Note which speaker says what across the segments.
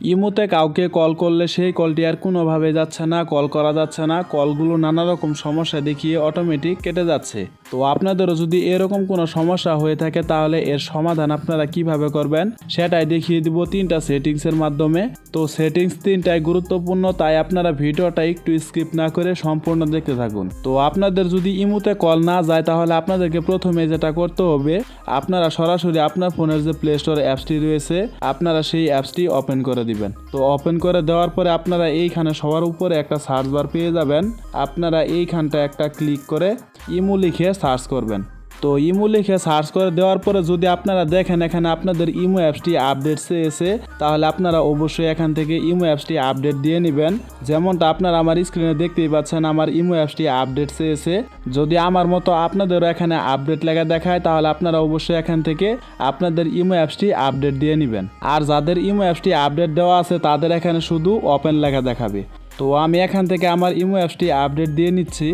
Speaker 1: ইমোতে কাউকে কল করলে সেই কলটি আর কোনোভাবে যাচ্ছে না, কল করা যাচ্ছে না, কলগুলো নানা রকম সমস্যা দেখিয়ে অটোমেটিক কেটে যাচ্ছে। তো আপনাদেরও যদি এরকম কোনো সমস্যা হয়ে থাকে তাহলে এর সমাধান আপনারা কীভাবে করবেন সেটাই দেখিয়ে দিব তিনটা সেটিংসের মাধ্যমে। তো সেটিংস তিনটাই গুরুত্বপূর্ণ, তাই আপনারা ভিডিওটা একটু স্কিপ না করে সম্পূর্ণ দেখতে থাকুন। তো আপনাদের যদি ইমুতে কল না যায় তাহলে আপনাদেরকে প্রথমে যেটা করতে হবে, আপনারা সরাসরি আপনার ফোনের যে প্লে স্টোর অ্যাপসটি রয়েছে, আপনারা সেই অ্যাপসটি ওপেন করে দিবেন। তো ওপেন করে দেওয়ার পরে আপনারা এইখানে সবার উপরে একটা সার্চ বার পেয়ে যাবেন। আপনারা এইখানটা একটা ক্লিক করে ইমু লিখে সার্চ করবেন। তো ইমো লিখে সার্চ করে দেওয়ার পরে যদি আপনারা দেখেন এখানে আপনাদের ইমো অ্যাপসটি আপডেট চেয়েছে, তাহলে আপনারা অবশ্যই এখান থেকে ইমো অ্যাপসটি আপডেট দিয়ে নেবেন। যেমনটা আপনারা আমার স্ক্রিনে দেখতেই পাচ্ছেন, আমার ইমো অ্যাপসটি আপডেট চেয়েছে। যদি আমার মতো আপনাদেরও এখানে আপডেট লেখা দেখায়, তাহলে আপনারা অবশ্যই এখান থেকে আপনাদের ইমো অ্যাপসটি আপডেট দিয়ে নেবেন। আর যাদের ইমো অ্যাপসটি আপডেট দেওয়া আছে, তাদের এখানে শুধু ওপেন লেখা দেখাবে। তো আমি এখান থেকে আমার ইমো অ্যাপসটি আপডেট দিয়ে নিচ্ছি।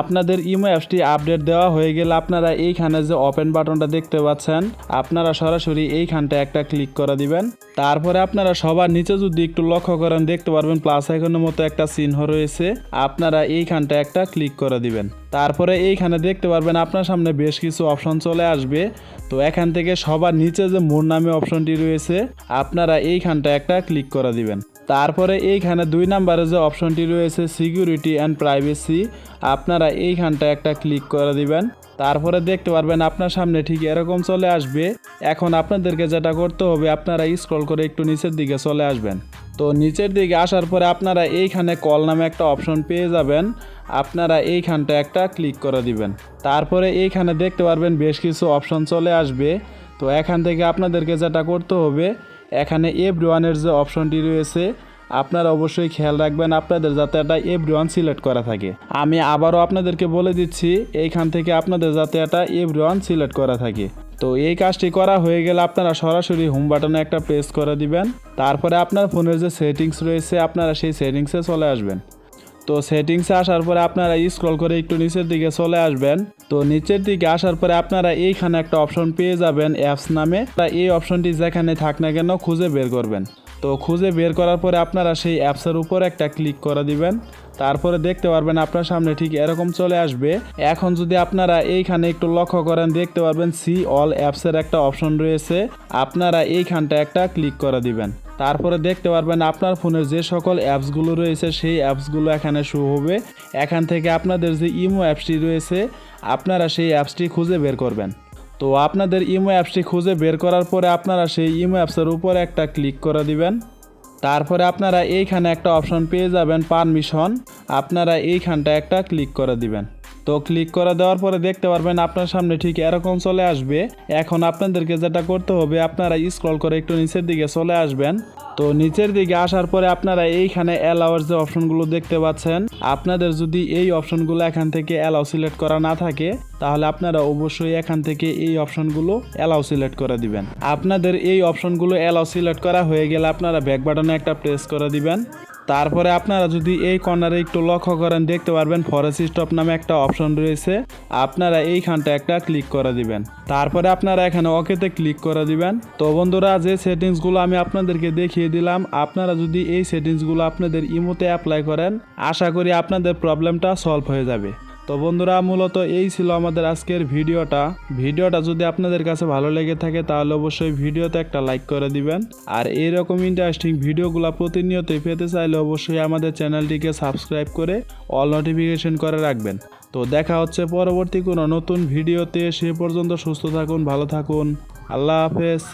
Speaker 1: আপনাদের ইমো অ্যাপসটি আপডেট দেওয়া হয়ে গেলে আপনারা এইখানে যে ওপেন বাটনটা দেখতে পাচ্ছেন, আপনারা সরাসরি এইখানটা একটা ক্লিক করে দিবেন। তারপরে আপনারা সবার নিচে যদি একটু লক্ষ্য করেন, দেখতে পারবেন প্লাস আইকনের মতো একটা চিহ্ন রয়েছে। আপনারা এইখানটা একটা ক্লিক করে দিবেন। তারপরে এইখানে দেখতে পারবেন আপনার সামনে বেশ কিছু অপশন চলে আসবে। তো এখান থেকে সবার নিচে যে মোর নামে অপশনটি রয়েছে, আপনারা এইখানটা একটা ক্লিক করে দিবেন। তারপরে এইখানে দুই নাম্বারে যে অপশনটি রয়েছে সিকিউরিটি অ্যান্ড প্রাইভেসি আপনারা এইখানটা একটা ক্লিক করে দিবেন। তারপরে দেখতে পারবেন আপনার সামনে ঠিক এরকম চলে আসবে। এখন আপনাদেরকে যেটা করতে হবে, আপনারা স্ক্রল করে একটু নিচের দিকে চলে আসবেন। তো নিচের দিকে আসার পরে আপনারা এইখানে কল নামে একটা অপশন পেয়ে যাবেন। আপনারা এইখানটা একটা ক্লিক করে দিবেন। তারপরে এইখানে দেখতে পারবেন বেশ কিছু অপশন চলে আসবে। তো এখান থেকে আপনাদেরকে যেটা করতে হবে এখানে এফ ডোয়ানের যে অপশনটি রয়েছে, আপনারা অবশ্যই খেয়াল রাখবেন আপনাদের যাতে এটা এফ ডোয়ান সিলেক্ট করা থাকে। আমি আবারও আপনাদেরকে বলে দিচ্ছি, এইখান থেকে আপনাদের যাতে এটা এফ ডোয়ান সিলেক্ট করা থাকে। তো এই কাজটি করা হয়ে গেলে আপনারা সরাসরি হোম বাটনে একটা প্রেস করে দিবেন। তারপরে আপনার ফোনের যে সেটিংস রয়েছে, আপনারা সেই সেটিংসে চলে আসবেন। তো সেটিংসে আসার পরে আপনারা স্ক্রল করে একটু নিচের দিকে চলে আসবেন। তো নিচের দিকে আসার পরে আপনারা এইখানে একটা অপশন পেয়ে যাবেন অ্যাপস নামে। এই অপশনটি যেখানে থাক না কেন খুঁজে বের করবেন। তো খুঁজে বের করার পরে আপনারা সেই অ্যাপসের উপর একটা ক্লিক করে দিবেন। তারপরে দেখতে পারবেন আপনার সামনে ঠিক এরকম চলে আসবে। এখন যদি আপনারা এইখানে একটু লক্ষ্য করেন, দেখতে পারবেন সি অল অ্যাপসের একটা অপশন রয়েছে। আপনারা এইখানটা একটা ক্লিক করে দিবেন। তারপরে দেখতে পারবেন আপনার ফোনের যে সকল অ্যাপসগুলো রয়েছে, সেই অ্যাপসগুলো এখানে শো হবে। এখান থেকে আপনাদের যে ইমো অ্যাপসটি রয়েছে, আপনারা সেই অ্যাপসটি খুঁজে বের করবেন। তো আপনাদের ইমো অ্যাপসটি খুঁজে বের করার পরে আপনারা সেই ইমো অ্যাপসের উপর একটা ক্লিক করে দিবেন। তারপরে আপনারা এইখানে একটা অপশন পেয়ে যাবেন পারমিশন আপনারা এইখানটা একটা ক্লিক করে দিবেন। তো ক্লিক করে দেওয়ার পরে দেখতে পারবেন আপনার সামনে ঠিক এরকম চলে আসবে। এখন আপনাদেরকে যেটা করতে হবে, আপনারা স্ক্রল করে একটু নিচের দিকে চলে আসবেন। তো নিচের দিকে আসার পরে আপনারা এইখানে অ্যালাওয়ার যে অপশনগুলো দেখতে পাচ্ছেন, আপনাদের যদি এই অপশনগুলো এখান থেকে অ্যালাউ সিলেক্ট করা না থাকে, তাহলে আপনারা অবশ্যই এখান থেকে এই অপশনগুলো অ্যালাউ সিলেক্ট করে দিবেন। আপনাদের এই অপশনগুলো অ্যালাউ সিলেক্ট করা হয়ে গেলে আপনারা ব্যাক বাটনে একটা প্রেস করে দিবেন। তারপরে আপনারা যদি এই কর্নারে একটু লক্ষ্য করেন, দেখতে পারবেন ফরেস্ট স্টপ নামে একটা অপশন রয়েছে। আপনারা এইখানটা একটা ক্লিক করে দিবেন। তারপরে আপনারা এখানে ওকেতে ক্লিক করে দিবেন। তো বন্ধুরা, যে সেটিংসগুলো আমি আপনাদেরকে দেখিয়ে দিলাম, আপনারা যদি এই সেটিংসগুলো আপনাদের ইমোতে অ্যাপ্লাই করেন, আশা করি আপনাদের প্রবলেমটা সলভ হয়ে যাবে। তো বন্ধুরা, মূলত এই ছিল আমাদের আজকের ভিডিওটা। ভিডিওটা যদি আপনাদের কাছে ভালো লেগে থাকে, তাহলে অবশ্যই ভিডিওতে একটা লাইক করে দিবেন। আর এইরকম ইন্টারেস্টিং ভিডিওগুলো প্রতিনিয়তই পেতে চাইলে অবশ্যই আমাদের চ্যানেলটিকে সাবস্ক্রাইব করে অল নোটিফিকেশন করে রাখবেন। তো দেখা হচ্ছে পরবর্তী কোনো নতুন ভিডিওতে, সে পর্যন্ত সুস্থ থাকুন, ভালো থাকুন। আল্লাহ হাফেজ।